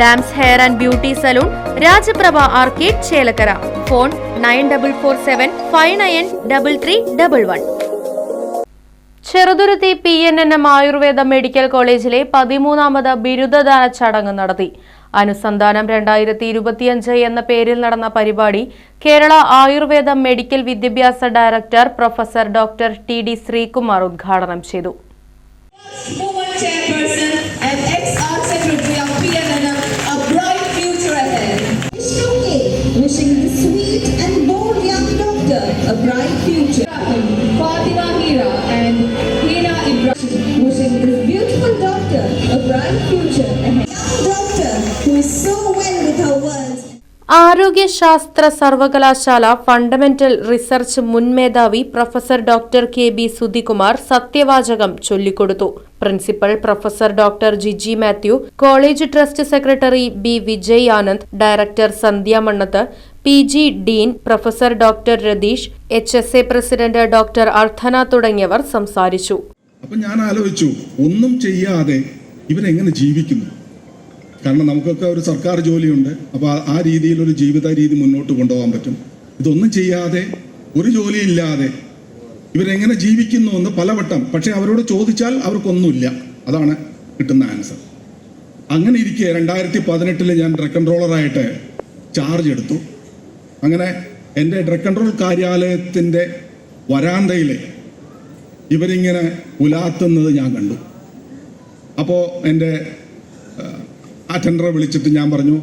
Dams hair and beauty salon Rajaprabha arcade Chelakkara. Phone nine double four seven five nine double three double one. Cheruthuruthy P N N M Ayurveda medical കോളേജിലെ പതിമൂന്നാമത് ബിരുദദാന ചടങ്ങ് നടത്തി. അനുസന്ധാനം രണ്ടായിരത്തി ഇരുപത്തിയഞ്ച് എന്ന പേരിൽ നടന്ന പരിപാടി കേരള ആയുർവേദ മെഡിക്കൽ വിദ്യാഭ്യാസ director professor doctor T D Sreekumar ഉദ്ഘാടനം ചെയ്തു. ആരോഗ്യശാസ്ത്ര സർവകലാശാല ഫണ്ടമെന്റൽ റിസർച്ച് മുൻ മേധാവി professor doctor K B Sudhikumar സത്യവാചകം ചൊല്ലിക്കൊടുത്തു. Principal professor doctor Jiji Mathew college trust secretary B Vijay Anand director Sandhya Mannath P G dean professor doctor Ratheesh H S A president doctor Arthana തുടങ്ങിയവർ സംസാരിച്ചു. അപ്പൊ ഞാൻ ആലോചിച്ചു ഒന്നും ചെയ്യാതെ ഇവരെങ്ങനെ ജീവിക്കുന്നു? കാരണം നമുക്കൊക്കെ ഒരു സർക്കാർ ജോലിയുണ്ട്. അപ്പോൾ ആ രീതിയിൽ ഒരു ജീവിത രീതി മുന്നോട്ട് കൊണ്ടുപോകാൻ പറ്റും. ഇതൊന്നും ചെയ്യാതെ ഒരു ജോലിയില്ലാതെ ഇവരെങ്ങനെ ജീവിക്കുന്നു എന്ന് പലവട്ടം. പക്ഷെ അവരോട് ചോദിച്ചാൽ അവർക്കൊന്നുമില്ല. അതാണ് കിട്ടുന്ന ആൻസർ. അങ്ങനെ ഇരിക്കെ രണ്ടായിരത്തി പതിനെട്ടിൽ ഞാൻ ഡ്രഗ് കൺട്രോളറായിട്ട് ചാർജ് എടുത്തു. അങ്ങനെ എന്റെ ഡ്രഗ് കൺട്രോൾ കാര്യാലയത്തിന്റെ വരാന്തയിൽ ഇവരിങ്ങനെ ഉലാത്തുന്നത് ഞാൻ കണ്ടു. അപ്പോൾ എന്റെ അറ്റൻഡറെ വിളിച്ചിട്ട് ഞാൻ പറഞ്ഞു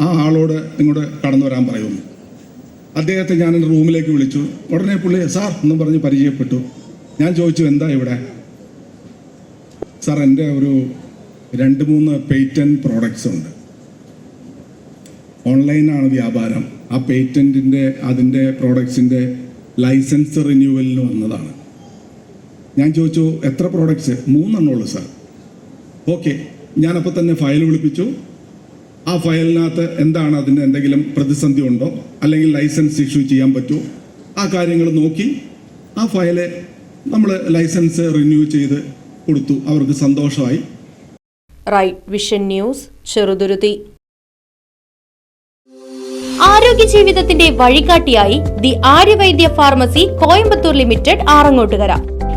ആ ആളോട് ഇങ്ങോട്ട് കടന്നു വരാൻ പറയുന്നു. അദ്ദേഹത്തെ ഞാൻ എന്റെ റൂമിലേക്ക് വിളിച്ചു. ഉടനെ പുള്ളി സാർ എന്നും പറഞ്ഞ് പരിചയപ്പെട്ടു. ഞാൻ ചോദിച്ചു എന്താ ഇവിടെ? സാർ എന്റെ ഒരു രണ്ട് മൂന്ന് പേറ്റന്റ് പ്രോഡക്ട്സ് ഉണ്ട്. ഓൺലൈനാണ് വ്യാപാരം. ആ പേറ്റന്റിന്റെ അതിന്റെ പ്രോഡക്ട്സിന്റെ ലൈസൻസ് റിന്യൂവലിന് വന്നതാണ്. ഞാൻ ചോദിച്ചു എത്ര പ്രോഡക്ട്സ്? മൂന്നെണ്ണമുള്ളൂ സാർ. ഓക്കെ. ഞാനപ്പോൾ തന്നെ ഫയൽ വിളിപ്പിച്ചു. ആ ഫയലിനകത്ത് എന്താണ് അതിന് എന്തെങ്കിലും പ്രതിസന്ധി ഉണ്ടോ? അല്ലെങ്കിൽ ലൈസൻസ് ഇഷ്യൂ ചെയ്യാൻ പറ്റുമോ ആ കാര്യങ്ങൾ നോക്കി. ആ ഫയൽ നമ്മൾ ലൈസൻസ് റിന്യൂ ചെയ്ത് കൊടുത്തു. അവർക്ക് സന്തോഷമായി. റൈറ്റ് വിഷൻ ന്യൂസ് ചെറുതുരുത്തി ആരോഗ്യ ജീവിതത്തിന്റെ വഴികാട്ടിയായി the Arya Vaidya pharmacy Coimbatore limited Arangottukara.